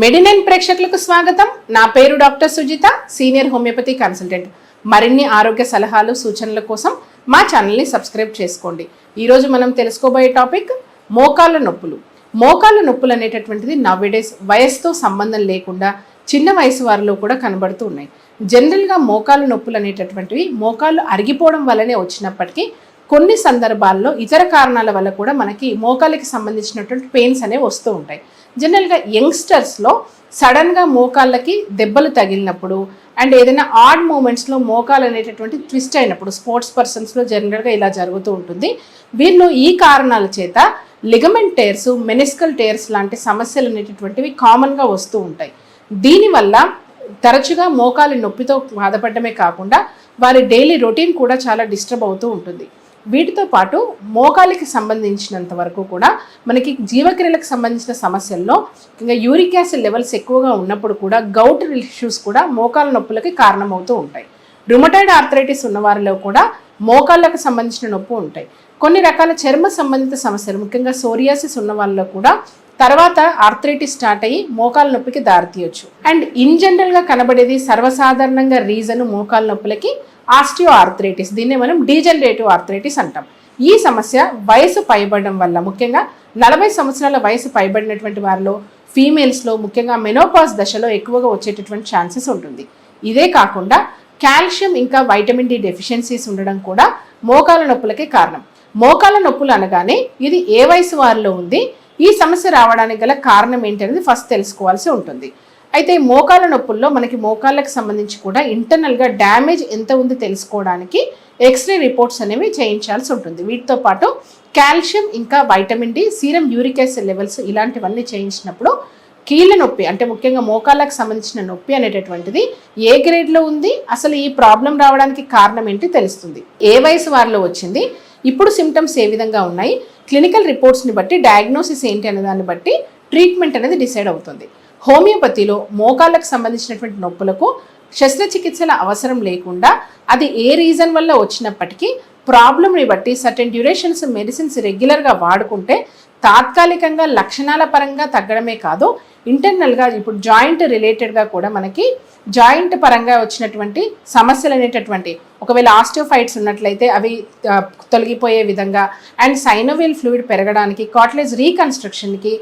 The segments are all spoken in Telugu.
మెడినైన్ ప్రేక్షకులకు స్వాగతం. నా పేరు doctor Sujitha senior homeopathy consultant. మరిన్ని ఆరోగ్య సలహాలు సూచనల కోసం మా ఛానల్ని సబ్స్క్రైబ్ చేసుకోండి. ఈరోజు మనం తెలుసుకోబోయే టాపిక్ మోకాళ్ళ నొప్పులు. మోకాళ్ళ నొప్పులు అనేటటువంటిది నవ్వేడేస్ వయసుతో సంబంధం లేకుండా చిన్న వయసు వారిలో కూడా కనబడుతూ ఉన్నాయి. జనరల్గా మోకాళ్ళ నొప్పులు అనేటటువంటివి మోకాళ్ళు అరిగిపోవడం వల్లనే వచ్చినప్పటికీ కొన్ని సందర్భాల్లో ఇతర కారణాల వల్ల కూడా మనకి మోకాలికి సంబంధించినటువంటి పెయిన్స్ అనేవి వస్తూ ఉంటాయి. జనరల్గా యంగ్స్టర్స్లో సడన్గా మోకాళ్ళకి దెబ్బలు తగిలినప్పుడు అండ్ ఏదైనా ఆడ్ మూమెంట్స్లో మోకాలు అనేటటువంటి ట్విస్ట్ అయినప్పుడు స్పోర్ట్స్ పర్సన్స్లో జనరల్గా ఇలా జరుగుతూ ఉంటుంది. వీళ్ళు ఈ కారణాల చేత లిగమెంట్ టేర్స్ మెనిస్కల్ టేర్స్ లాంటి సమస్యలు అనేటటువంటివి కామన్గా వస్తూ ఉంటాయి. దీనివల్ల తరచుగా మోకాలి నొప్పితో బాధపడమే కాకుండా వారి డైలీ రొటీన్ కూడా చాలా డిస్టర్బ్ అవుతూ ఉంటుంది. వీటితో పాటు మోకాలికి సంబంధించినంత వరకు కూడా మనకి జీవక్రియలకు సంబంధించిన సమస్యల్లో ఇంకా యూరిక్ యాసిడ్ లెవెల్స్ ఎక్కువగా ఉన్నప్పుడు కూడా గౌట్ ఇష్యూస్ కూడా మోకాల నొప్పులకి కారణమవుతూ ఉంటాయి. రుమటైడ్ ఆర్థరైటిస్ ఉన్నవారిలో కూడా మోకాళ్ళకు సంబంధించిన నొప్పి ఉంటాయి. కొన్ని రకాల చర్మ సంబంధిత సమస్యలు ముఖ్యంగా సోరియాసిస్ ఉన్న వాళ్ళలో కూడా తర్వాత ఆర్థరైటిస్ స్టార్ట్ అయ్యి మోకాల నొప్పికి దారితీయొచ్చు. అండ్ ఇన్ జనరల్గా కనబడేది సర్వసాధారణంగా రీజన్ మోకాల నొప్పులకి ఆస్టియో ఆర్థరైటిస్ దీన్నే మనం డీజనరేటివ్ ఆర్థరైటిస్ అంటాం. ఈ సమస్య వయసు పైబడడం వల్ల ముఖ్యంగా నలభై సంవత్సరాల వయసు పైబడినటువంటి వారిలో ఫీమేల్స్లో ముఖ్యంగా మెనోపాస్ దశలో ఎక్కువగా వచ్చేటటువంటి ఛాన్సెస్ ఉంటుంది. ఇదే కాకుండా కాల్షియం ఇంకా వైటమిన్ డి డెఫిషియన్సీస్ ఉండడం కూడా మోకాల నొప్పులకే కారణం. మోకాల నొప్పులు అనగానే ఇది ఏ వయసు వారిలో ఉంది ఈ సమస్య రావడానికి గల కారణం ఏంటనేది ఫస్ట్ తెలుసుకోవాల్సి ఉంటుంది. అయితే మోకాల నొప్పుల్లో మనకి మోకాళ్ళకి సంబంధించి కూడా ఇంటర్నల్గా డ్యామేజ్ ఎంత ఉంది తెలుసుకోవడానికి ఎక్స్రే రిపోర్ట్స్ అనేవి చేయించాల్సి ఉంటుంది. వీటితో పాటు కాల్షియం ఇంకా vitamin D serum uric acid levels ఇలాంటివన్నీ చేయించినప్పుడు కీళ్ళ నొప్పి అంటే ముఖ్యంగా మోకాళ్ళకు సంబంధించిన నొప్పి అనేటటువంటిది ఏ గ్రేడ్లో ఉంది? అసలు ఈ ప్రాబ్లం రావడానికి కారణం ఏంటి తెలుస్తుంది. ఏ వయసు వారిలో వచ్చింది? ఇప్పుడు సిమ్టమ్స్ ఏ విధంగా ఉన్నాయి? క్లినికల్ రిపోర్ట్స్ని బట్టి డయాగ్నోసిస్ ఏంటి అనే దాన్ని బట్టి ట్రీట్మెంట్ అనేది డిసైడ్ అవుతుంది. హోమియోపతిలో మోకాళ్ళకు సంబంధించినటువంటి నొప్పులకు శస్త్రచికిత్సల అవసరం లేకుండా అది ఏ రీజన్ వల్ల వచ్చినప్పటికీ ప్రాబ్లమ్ని బట్టి సర్టెన్ డ్యూరేషన్స్ మెడిసిన్స్ రెగ్యులర్గా వాడుకుంటే తాత్కాలికంగా లక్షణాల పరంగా తగ్గడమే కాదు ఇంటర్నల్గా ఇప్పుడు జాయింట్ రిలేటెడ్గా కూడా మనకి జాయింట్ పరంగా వచ్చినటువంటి సమస్యలు అనేటటువంటి ఒకవేళ ఆస్టియోఫైట్స్ ఉన్నట్లయితే అవి తొలగిపోయే విధంగా అండ్ సైనోవేల్ ఫ్లూయిడ్ పెరగడానికి కాట్లేజ్ రీకన్స్ట్రక్షన్కి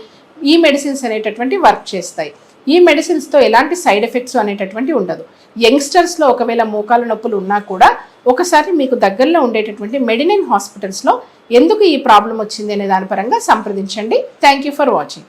ఈ మెడిసిన్స్ అనేటటువంటి వర్క్ చేస్తాయి. ఈ మెడిసిన్స్తో ఎలాంటి సైడ్ ఎఫెక్ట్స్ అనేటటువంటి ఉండదు. యంగ్స్టర్స్లో ఒకవేళ మోకాలు నొప్పులు ఉన్నా కూడా ఒకసారి మీకు దగ్గరలో ఉండేటటువంటి మెడినైన్ హాస్పిటల్స్లో ఎందుకు ఈ ప్రాబ్లం వచ్చింది అనే దాని పరంగా సంప్రదించండి. Thank you for watching.